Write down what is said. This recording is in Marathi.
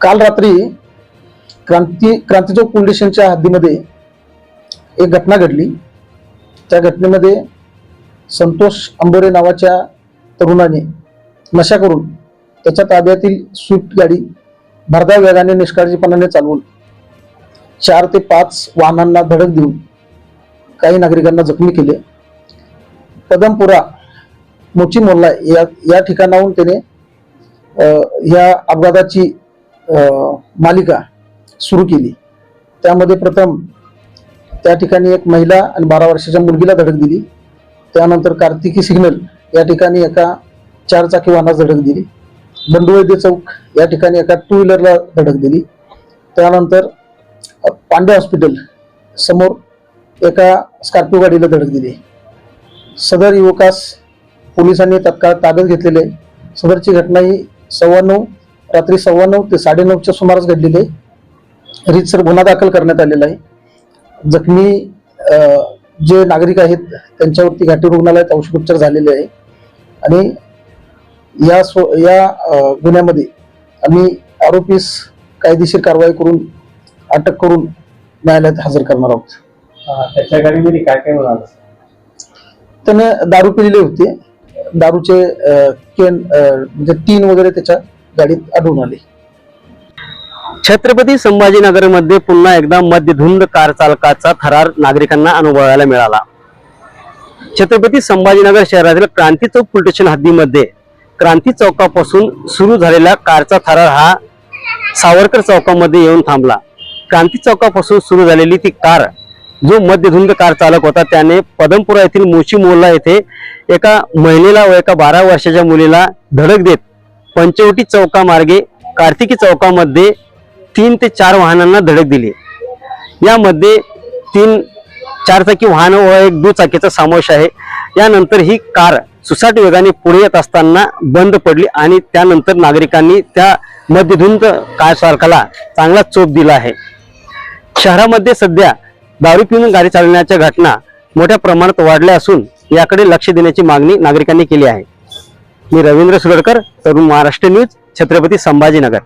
काल रात्री क्रांती क्रांतीचौक पोलीस स्टेशनच्या हद्दीमध्ये एक घटना घडली. त्या घटनेमध्ये संतोष अंबोरे नावाच्या तरुणाने नशा करून त्याच्या ताब्यातील स्विफ्ट गाडी भरधाव वेगाने निष्काळजीपणाने चालवून चार ते पाच वाहनांना धडक देऊन काही नागरिकांना जखमी केले. पदमपुरा मोची मोल्ला या या ठिकाणाहून त्याने या अपघाताची मालिका सुरू केली. त्यामध्ये प्रथम त्या ठिकाणी एक महिला आणि बारा वर्षाच्या मुलगीला धडक दिली. त्यानंतर कार्तिकी सिग्नल या ठिकाणी एका चारचाकी वाहनास धडक दिली. बंडुवैद्य चौक या ठिकाणी एका टू व्हीलरला धडक दिली. त्यानंतर पांडे हॉस्पिटल समोर एका स्कॉर्पिओ गाडीला धडक दिली. सदर युवकास पोलिसांनी तत्काळ ताब्यात घेतलेले. आहे. सदरची घटना ही सव्वा नऊ रात्री सव्वा नऊ ते साडेनऊच्या सुमारास घडलेली आहे. रीतसर गुन्हा दाखल करण्यात आलेला आहे. जखमी जे नागरिक आहेत त्यांच्यावरती घाटी रुग्णालयात औषधोपचार झालेले आहे. आणि या स्व या गुन्ह्यामध्ये आम्ही आरोपीस कायदेशीर कारवाई करून अटक करून न्यायालयात हजर करणार आहोत. त्याच्या गाडीमध्ये काय काय मिळालं त्याने दारू पिलेले होते. दारूचे केन म्हणजे टीन वगैरे त्याच्या गाडीत आढळून आले. छत्रपती संभाजीनगरमध्ये पुन्हा एकदा मद्यधुंद कार चालकाचा थरार नागरिकांना अनुभवायला मिळाला. छत्रपती संभाजीनगर शहरातील क्रांती चौक पोलीस स्टेशन हद्दीमध्ये क्रांती चौकापासून सुरू झालेला कारचा थरार हा सावरकर चौकामध्ये येऊन थांबला. क्रांती चौकापासून सुरू झालेली ती कार जो मध्यधुंद कार चालक होता त्याने पदमपुरा येथील मोशी मोल्ला येथे एका महिलेला व एका बारा वर्षाच्या मुलीला धडक देत पंचवटी चौकामार्गे कार्तिकी चौकामध्ये तीन ते चार वाहनांना धडक दिली. यामध्ये तीन चारचाकी वाहन व एक दुचाकीचा समावेश आहे. यानंतर ही कार सुसाट वेगाने पुढे येत असताना बंद पडली आणि त्यानंतर नागरिकांनी त्या मध्यधुंद कार चालकाला चांगला चोप दिला आहे. शहरामध्ये सध्या दारू पिऊन गाडी चालवण्याच्या घटना मोठ्या प्रमाणात वाढल्या असून याकडे लक्ष देण्याची मागणी नागरिकांनी केली आहे. मी रवींद्र सुरडकर तरुण महाराष्ट्र न्यूज छत्रपती संभाजीनगर.